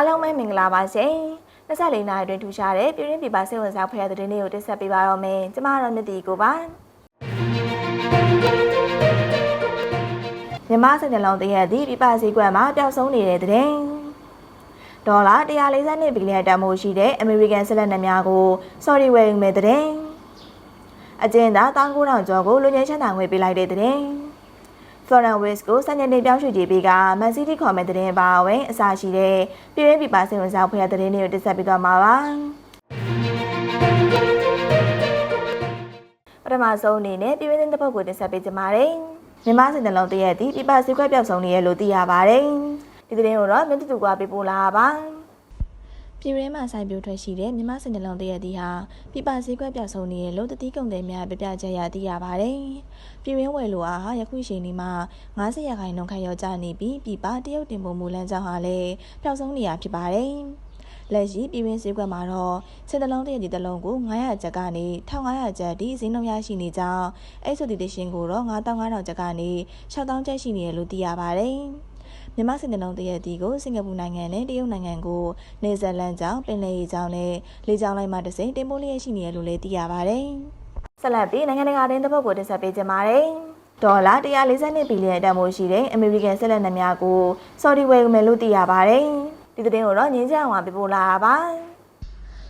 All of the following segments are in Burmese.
အားလုံးပဲမင်္ဂလာပါရှင်24နာရီအတွင်းထူရှားတဲ့ပြည်ရင်းပြည်ပစိတ်ဝင်စားဖွယ်တဲ့တဲ့နေ့ကိုတင်ဆက်ပေးပါတော့မယ်ကျမတို့မြတ်တီကိုပါမြန်မာစံတလုံးတရက်သည့်ပြည်ပစည်းကွက်မှာပျောက်ဆုံးနေတဲ့တဲ့ဒေါ်လာ142ဘီလီယံတန်ဖိုးရှိတဲ့အမေရိကန်ဆက်လက်နှများကို sorry ဝယ်ယူမဲ့တဲ့အကျဉ်းသား19000ကျော်ကိုလူငယ်ချမ်းသာငွေပေးလိုက်တဲ့တဲ့ Florent Wiss ကိုစံညနေပြောင်းရွှေ့ကြည့်ပြီးကမန်စီးတီးခေါ်မဲ့တဲ့တင်ပါဝင်အစာရှိတဲ့ပြည်ရင်းပြည်ပစိတ်ဝင်စားဖွယ်တဲ့တင်တွေကိုတင်ဆက်ပေးသွားမှာပါပထမဆုံးအနေနဲ့ပြည်ရင်းတဲ့ပုတ်ကိုတင်ဆက်ပေးကြပါမယ်မြန်မာစင်တလုံးတရက်ဒီပြည်ပစီခွက်ပြောက်ဆုံးနေရလို့သိရပါတယ်ဒီတဲ့ကိုတော့မြတ်တူကပေးပို့လာပါ ပြည်ရင်းမှာစိုက်ပျိုးထွက်ရှိတဲ့မြမစင်တလုံးတရက်ဒီဟာပြပစည်းကွက်ပြောက်ဆုံးနေတဲ့လို့တတိကုံတဲ့များပြပြချက်ရသိရပါတယ်။ပြည်ရင်းဝယ်လိုအားဟာယခုချိန်ဒီမှာ90ရာခိုင်နှုန်းခန့်ရောကျနေပြီးပြပတရုတ်တင်ပုံမူလန်းကြောင်းဟာလည်းပျောက်ဆုံးနေရဖြစ်ပါတယ်။လက်ရှိပြည်ရင်းစည်းကွက်မှာတော့စင်တလုံးတရက်ဒီတစ်လုံးကို900ကျပ်ကနေ1500ကျပ်ဒီဈေးနှုန်းရရှိနေကြောင်းအဲ့ဆိုဒီတရှင်ကိုတော့9500ကျပ်ကနေ6000ကျပ်ရှိနေတယ်လို့သိရပါတယ်။ မြန်မာစင်တလုံးတရက်ဒီကိုစင်ကာပူနိုင်ငံနဲ့တရုတ်နိုင်ငံကိုနေဇာလန်ကြောင့်ပင်လယ်ရေကြောင်းနဲ့လေကြောင်းလိုင်းမှတစိမ့်တင်ပို့လျက်ရှိနေရလို့လည်းသိရပါတယ်။ဆက်လက်ပြီးနိုင်ငံတကာတင်းတစ်ပုတ်ကိုတင်ဆက်ပေးကြပါမယ်။ဒေါ်လာ142ဘီလီယံတန်ဖိုးရှိတဲ့အမေရိကန်ဆက်လက်နှများကိုဆော်ဒီဝယ်မယ်လို့သိရပါတယ်။ဒီသတင်းကိုတော့ငင်းကြအောင်ပါပြပို့လာပါ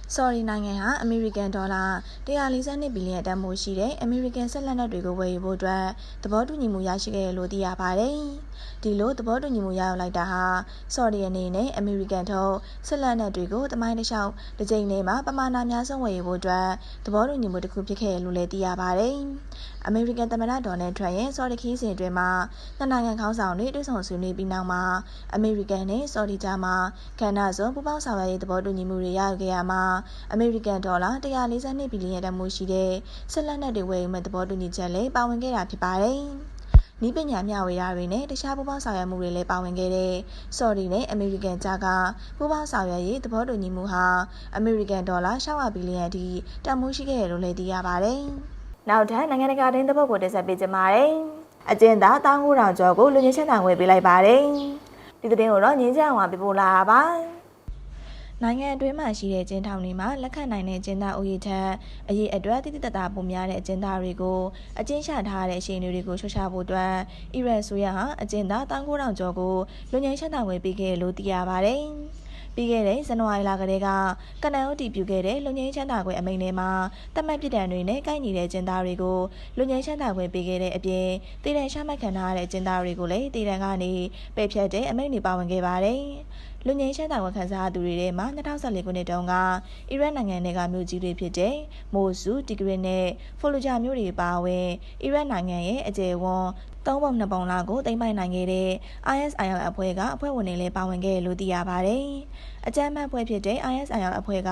ပါ။ Sorry နိုင်ငံဟာအမေရိကန်ဒေါ်လာ142ဘီလီယံတန်ဖိုးရှိတဲ့အမေရိကန်ဆက်လက်နက်တွေကိုဝယ်ယူဖို့အတွက်သဘောတူညီမှုရရှိခဲ့ရလို့သိရပါတယ်။ဒီလိုသဘောတူညီမှုရရောက်လိုက်တာဟာ Sorry အနေနဲ့အမေရိကန်ထုတ်ဆက်လက်နက်တွေကိုတမိုင်းတစ်လျှောက်တစ်ကြိမ်နဲ့မှပမာဏများဆုံးဝယ်ယူဖို့အတွက်သဘောတူညီမှုတစ်ခုဖြစ်ခဲ့ရလို့လည်းသိရပါတယ်။အမေရိကန်သမ္မတဒေါ်နယ်ထရန့်ရဲ့ Sorry ခီးစဉ်အတွင်းမှာနှစ်နိုင်ငံခေါင်းဆောင်တွေတွေ့ဆုံဆွေးနွေးပြီးနောက်မှာအမေရိကန်နဲ့ Sorry ကြားမှာကဏ္ဍစုံပူးပေါင်းဆောင်ရွက်ရေးသဘောတူညီမှုတွေရယူခဲ့ရမှာအမေရိကန်ဒေါ်လာ142ဘီလီယံတန်ဖိုးရှိတဲ့ဆက်လက်နက်တွေဝယ်ယူမဲ့သဘောတူညီချက်လည်းပါဝင်ခဲ့တာဖြစ်ပါတယ်။ဤပညာမျှဝေတာတွေနဲ့တခြားပူးပေါင်းဆောင်ရွက်မှုတွေလည်းပါဝင်ခဲ့တဲ့ Saudi နဲ့ American ကြားကပူးပေါင်းဆောင်ရွက်ရေးသဘောတူညီမှုဟာ American ဒေါ်လာ600ဘီလီယံထိတန်ဖိုးရှိခဲ့တယ်လို့လည်းသိရပါတယ်။နောက်ထပ်နိုင်ငံတကာတင်းသဘောကိုတင်ဆက်ပေးကြပါမယ်။အကျဉ်းသား1900ကျော်ကိုလူငယ်ချက်တံငွေပေးလိုက်ပါတယ်။ဒီသတင်းကိုတော့ငင်းချအောင်ပြပို့လာပါပါ။ နိုင်ငံအတွင်းမှာရှိတဲ့ကျင်းထောင်တွေမှာလက်ခံနိုင်တဲ့ကျင်းသားဥယျာဉ်ထက်အရေးအတွက်တိတိတတ်ပိုများတဲ့အကျင်းသားတွေကိုအကျဉ်းချထားတဲ့အခြေအနေတွေကိုချွတ်ချဖို့အတွက်အီရန်ဆိုရဟာအကျဉ်းသား1900ကျော်ကိုလူငယ်ချက်တံငွေပေးခဲ့လို့သိရပါတယ်။ပြီးခဲ့တဲ့ဇန်နဝါရီလကတည်းကကနအုပ်တီပြုခဲ့တဲ့လူငယ်ချမ်းသာခွင့်အမိန့်ထဲမှာတတ်မှတ်ပြစ်ဒဏ်တွေနဲ့ကိုက်ညီတဲ့ကျင်းသားတွေကိုလူငယ်ချမ်းသာခွင့်ပေးခဲ့တဲ့အပြင်တည်တံ့ရှာမှတ်ခံထားရတဲ့ကျင်းသားတွေကိုလည်းတည်တံ့ကနေပယ်ဖျက်တဲ့အမိန့်တွေပါဝင်ခဲ့ပါတယ်။ လူငင်းချမ်းသာဝန်ခံစားသူတွေထဲမှာ2014ခုနှစ်တုန်းကအီရတ်နိုင်ငံတွေကမြို့ကြီးတွေဖြစ်တဲ့မိုဆူတီဂရစ်နဲ့ဖိုလူဂျာမြို့တွေပါဝင်အီရတ်နိုင်ငံရဲ့အကျယ်ဝန်းသုံးပုံနှစ်ပုံလောက်ကိုသိမ်းပိုက်နိုင်ခဲ့တဲ့ ISIL အဖွဲ့ကအဖွဲ့ဝင်တွေလည်းပါဝင်ခဲ့လို့သိရပါတယ်။အကြမ်းဖက်အဖွဲ့ဖြစ်တဲ့ ISIL အဖွဲ့က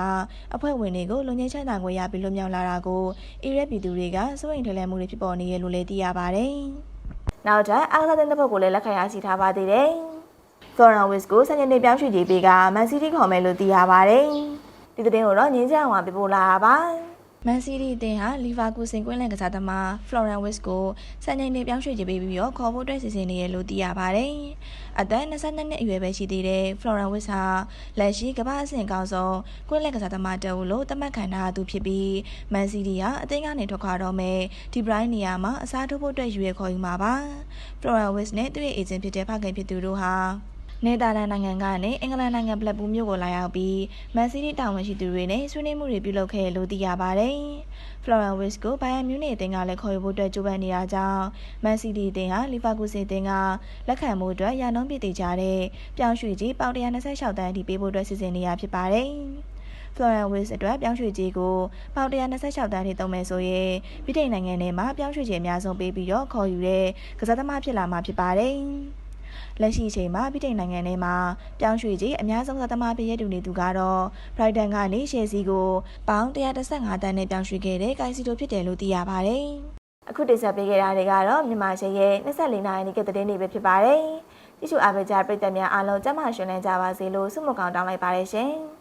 အဖွဲ့ဝင်တွေကိုလူငင်းချမ်းသာခွင့်ရပြီးလွတ်မြောက်လာတာကိုအီရတ်ပြည်သူတွေကစိုးရိမ်ထွေးလှယ်မှုတွေဖြစ်ပေါ်နေရလို့လည်းသိရပါတယ်။နောက်ထပ်အားကစားတဲ့ဘက်ကိုလည်းလက်ခံရရှိထားပါသေးတယ်။ Florent Wiss ကိုစနေနေ့ပြောင်းရွှေ့ကြည့်ပေးကမန်စီးတီးခေါ်မယ်လို့သိရပါတယ်။ဒီသတင်းကိုတော့ငင်းချအောင်ပါပြပို့လာပါ။မန်စီးတီးအသင်းဟာလီဗာပူးစင်ကွင်းလန်ကစားသမား Florent Wiss ကိုစနေနေ့ပြောင်းရွှေ့ကြည့်ပေးပြီးတော့ခေါ်ဖို့အတွက်စီစဉ်နေရလို့သိရပါတယ်။အသက်22နှစ်အရွယ်ပဲရှိသေးတဲ့ Florent Wiss ဟာလက်ရှိကမ္ဘာအဆင့်ကောင်းဆုံးကွင်းလန်ကစားသမားတအုပ်လို့သတ်မှတ်ခံထားသူဖြစ်ပြီးမန်စီးတီးဟာအသင်းကနေထွက်ခွာတော့မယ်ဒီဘရိုင်းနေရာမှာအစားထိုးဖို့အတွက်ရွေးခေါ်ယူမှာပါ။ Florent Wiss နဲ့သူ့ရဲ့အေဂျင့်ဖြစ်တဲ့ဖခင်ဖြစ်သူတို့ဟာ နယ်သာလန်နိုင်ငံကနေအင်္ဂလန်နိုင်ငံဘလက်ပူးမြို့ကိုလာရောက်ပြီးမန်စီးတီးတာဝန်ရှိသူတွေနဲ့ဆွေးနွေးမှုတွေပြုလုပ်ခဲ့လို့သိရပါတယ်။ Florent Wiss ကိုဘိုင်ယန်မြူးနစ်အသင်းကလည်းခေါ်ယူဖို့အတွက်ကြိုးပမ်းနေတာကြောင့်မန်စီးတီးအသင်းဟာလီဗာပူးစီအသင်းကလက်ခံမှုအတွက်ရာနှုန်းပြည့်တည်ကြတဲ့ပြောင်းရွှေ့ကြီးပေါင်126တန်းအထိပေးဖို့အတွက်စီစဉ်နေရဖြစ်ပါတယ်။ Florent Wiss အတွက်ပြောင်းရွှေ့ကြီးကိုပေါင်126တန်းထိသုံးမယ်ဆိုရင်ပြည်ထိုင်နိုင်ငံထဲမှာပြောင်းရွှေ့ကြီးအများဆုံးပေးပြီးတော့ခေါ်ယူတဲ့ကစားသမားဖြစ်လာမှာဖြစ်ပါတယ်။ လက်ရှိအချိန်မှာပြည်ထိုင်နိုင်ငံထဲမှာပြောင်းရွှေ့ကြီးအများဆုံးသမားပြည့်ရတူနေသူကတော့ Brighton ကနေရှယ်စီကိုပေါင်135တန်းနဲ့ပြောင်းရွှေ့ခဲ့တဲ့ကိုင်စီတိုဖြစ်တယ်လို့သိရပါတယ်။အခုတင်ဆက်ပေးခဲ့တာတွေကတော့မြန်မာရှယ်ရဲ့24နိုင်နေ့ကတဲ့နေ့ပဲဖြစ်ပါတယ်။ကြည့်ရှုအားပေးကြပရိသတ်များအားလုံးကျမရှင်လန်းကြပါစေလို့ဆုမကောင်းတောင်းလိုက်ပါတယ်ရှင်။